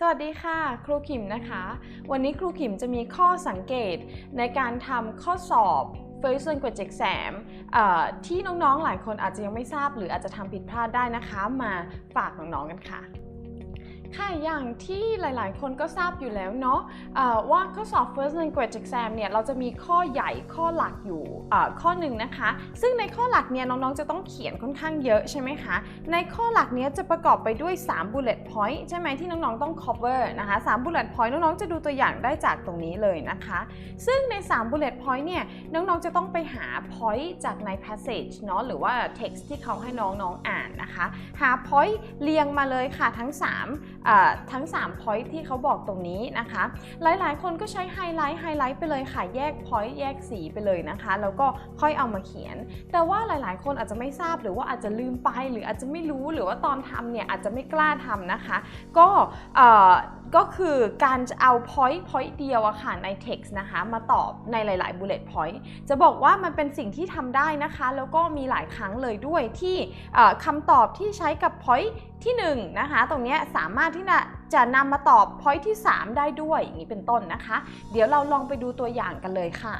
สวัสดีค่ะ ครูขิมนะคะ วันนี้ครูขิมจะมีข้อสังเกตในการทำข้อสอบ First Language Exam ที่น้องๆหลายคนอาจจะยังไม่ทราบ หรืออาจจะทำผิดพลาดได้นะคะ มาฝากน้องๆกันค่ะ ค่ะอย่างที่หลาย ๆ คนก็ทราบอยู่แล้วเนาะเอ่อว่าข้อสอบ First Language Exam เนี่ยเราจะมีข้อใหญ่ข้อหลักอยู่ข้อหนึ่งนะคะ ซึ่งในข้อหลักเนี่ยน้อง ๆ จะต้องเขียนค่อนข้างเยอะใช่ไหมคะ ในข้อหลักเนี้ยจะประกอบไปด้วย 3 bullet point ใช่ไหมที่น้อง ๆ ต้อง cover นะคะ3 bullet point น้อง ๆ จะดูตัวอย่างได้จากตรงนี้เลยนะคะ ซึ่งใน 3 bullet point เนี่ยน้อง ๆ จะต้องไปหา point จากใน passage เนาะหรือว่า text ที่เขาให้น้อง ๆ อ่านนะคะ หา point เรียงมาเลยค่ะทั้ง 3ทั้ง 3 point ที่เขาบอกตรงนี้นะคะ หลายๆ คนก็ใช้ไฮไลท์ไฮไลท์ไปเลยค่ะ แยก point แยกสีไปเลยนะคะ แล้วก็ค่อยเอามาเขียน แต่ว่าหลายๆ คนอาจจะไม่ทราบหรือว่าอาจจะลืมไป หรืออาจจะไม่รู้หรือว่าตอนทำเนี่ยอาจจะไม่กล้าทำนะคะ ก็ ก็คือการจะเอา point point เดียวอะค่ะใน text นะคะมาตอบในหลาย ๆ bullet point จะบอกว่ามันเป็นสิ่งที่ทำได้นะคะ แล้วก็มีหลายครั้งเลยด้วยที่คำตอบที่ใช้กับ point ที่1นะคะตรงนี้สามารถที่จะจะนำมาตอบ point ที่ 3 ได้ด้วยอย่างนี้เป็นต้นนะคะ เดี๋ยวเราลองไปดูตัวอย่างกันเลยค่ะ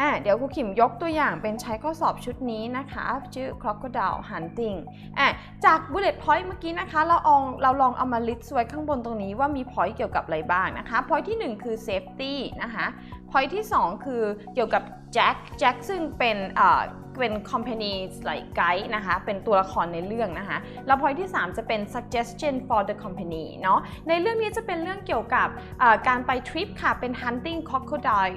อะเดี๋ยวครูขิมยกตัวอย่างเป็นใช้ข้อสอบชุดนี้นะคะ ชื่อ crocodile hunting อะจาก bullet point เมื่อกี้นะคะ เราลองเราลองเอามา list ไว้ข้างบนตรงนี้ว่ามี point เกี่ยวกับอะไรบ้างนะคะ point ที่ 1 คือ safety นะคะ point ที่ 2 คือเกี่ยวกับ Jack Jack ซึ่งเป็นเอ่อเป็น company like guide นะคะ เป็นตัวละครในเรื่องนะคะ แล้ว point ที่ 3 จะเป็น suggestion for the company เนาะ ในเรื่องนี้จะเป็นเรื่องเกี่ยวกับการไปทริปค่ะ เป็น hunting crocodile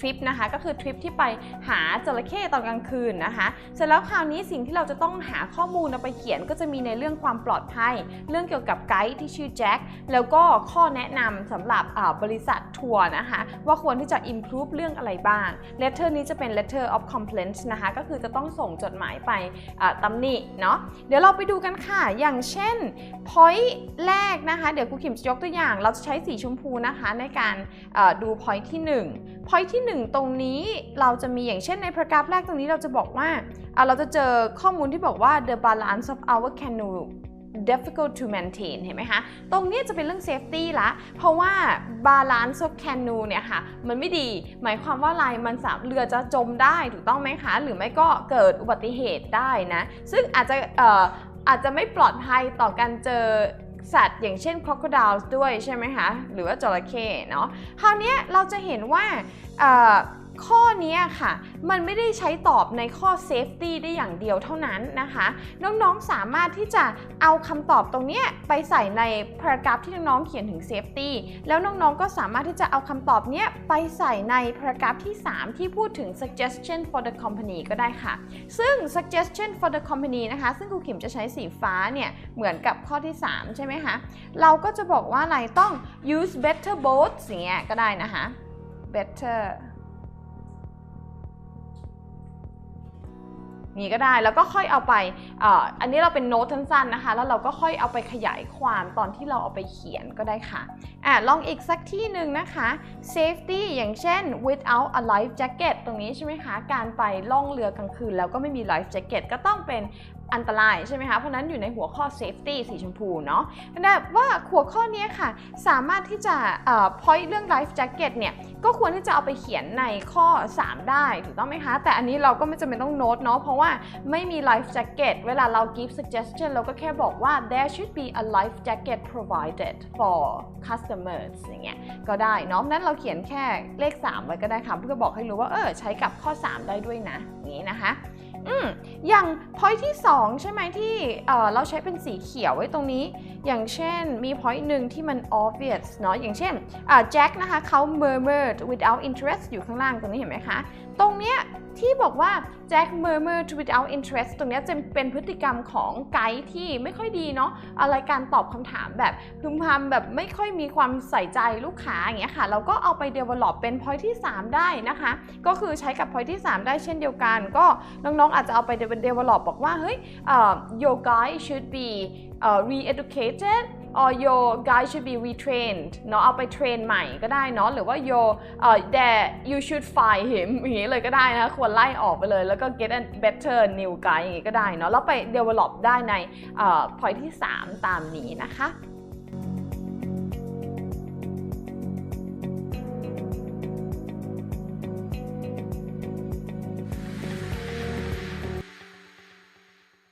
ทริปนะคะก็คือทริปที่ไปหาจระเข้ตอนกลางคืนนะคะเสร็จแล้วคราวนี้สิ่งที่เราจะต้องหาข้อมูลเอาไปเขียนก็จะมีในเรื่องความปลอดภัย เรื่องเกี่ยวกับไกด์ที่ชื่อแจ็คแล้วก็ข้อแนะนำสำหรับบริษัททัวร์นะคะว่าควรที่จะ improve เรื่องอะไรบ้าง letter นี้จะเป็น letter of complaint นะคะก็คือจะต้องส่งจดหมายไปอ่าตำหนิเนาะเดี๋ยวเราไปดูกันค่ะอย่างเช่น point แรกนะคะ เดี๋ยวครูขิมจะยกตัวอย่าง เราจะใช้สีชมพูนะคะในการเอ่อดู point ที่1 point ที่1 ตรงนี้เราจะมีอย่างเช่นในพารากราฟแรกตรงนี้เราจะบอกว่าเราจะเจอข้อมูลที่บอกว่า the balance of our canoe difficult to maintain เห็นไหมคะ ตรงนี้จะเป็นเรื่อง safety ละ เพราะว่า balance of canoe เนี่ยค่ะ มันไม่ดี หมายความว่าอะไร มันสามเรือจะจมได้ถูกต้องไหมคะ หรือไม่ก็เกิดอุบัติเหตุได้นะ ซึ่งอาจจะอออาจจะไม่ปลอดภัยต่อการเจอ สัตว์อย่างเช่น crocodiles ด้วยใช่ไหมคะ หรือว่าจระเข้เนาะ คราวนี้เราจะเห็นว่า ข้อนี้ค่ะ มันไม่ได้ใช้ตอบในข้อ safety ได้อย่างเดียวเท่านั้นนะคะ น้องๆสามารถที่จะเอาคำตอบตรงนี้ไปใส่ใน paragraph ที่น้องๆเขียนถึง safety แล้วน้องๆก็สามารถที่จะเอาคำตอบเนี้ยไปใส่ใน paragraph ที่ 3 ที่พูดถึง suggestion for the company ก็ได้ค่ะ ซึ่ง suggestion for the company นะคะ ซึ่งครูขิมจะใช้สีฟ้าเนี่ยเหมือนกับข้อที่ 3 ใช่ไหมคะ เราก็จะบอกว่าอะไรต้อง use better boats อย่างเงี้ยก็ได้นะคะ better นี้ก็ได้แล้วก็ค่อยเอาไปอ่ออันนี้เราเป็นโน้ตสั้นๆนะคะ แล้วเราก็ค่อยเอาไปขยายความตอนที่เราเอาไปเขียนก็ได้ค่ะอะลองอีกสักที่หนึ่งนะคะ safety อย่างเช่น without a life jacket ตรงนี้ใช่ไหมคะ การไปล่องเรือกลางคืนแล้วก็ไม่มี life jacket ก็ต้องเป็น อันตรายใช่ไหมคะ เพราะนั้นอยู่ในหัวข้อ safety สีชมพูเนาะแต่ว่าหัวข้อนี้ค่ะ สามารถที่จะเอ่อ point เรื่อง life jacket เนี่ย ก็ควรที่จะเอาไปเขียนในข้อ 3 ได้ถูกต้องไหมคะ แต่อันนี้เราก็ไม่จำเป็นต้องโน้ตเนาะ เพราะว่าไม่มี life jacket เวลาเรา give suggestion เราก็แค่บอกว่า there should be a life jacket provided for customers อย่างเงี้ย ก็ได้เนาะนั้นเราเขียนแค่เลข 3 ไว้ก็ได้ค่ะ เพื่อบอกให้รู้ว่า เออ ใช้กับข้อ 3 ได้ด้วยนะ อย่างนี้นะคะ อืมอย่าง point ที่ 2 ใช่ไหมที่เเราใช้เป็นสีเขียวไว้ตรงนี้ อย่างเช่นมี point หนึ่งที่มัน obvious เนาะอย่างเช่นแจ็คนะคะเขา murmured without interest อยู่ข้างล่างตรงนี้เห็นไหมคะ ตรงเนี้ยที่บอกว่าแจ็ค murmured without interest ตรงเนี้ยจะเป็นพฤติกรรมของไกด์ที่ไม่ค่อยดีเนาะอะไรการตอบคำถามแบบพึมพำแบบไม่ค่อยมีความใส่ใจลูกค้าอย่างเงี้ยค่ะ เราก็เอาไป develop เป็น point ที่ 3 ได้นะคะ ก็คือใช้กับ point ที่ 3 ได้เช่นเดียวกัน ก็น้องๆ อาจจะเอาไป develop บอกว่า เฮ้ยเอ่อ your guide should be เอ่อ re-educated or your guy should be retrained เนาะเอาไปเทรนใหม่ก็ได้เนาะหรือว่า your เอ่อ that you should fire him อย่างนี้เลยก็ได้นะควรไล่ออกไปเลยแล้วก็ get a better new guy อย่างนี้ก็ได้เนาะแล้วไป develop ได้ในเอ่อ point ที่ 3 ตามนี้นะคะ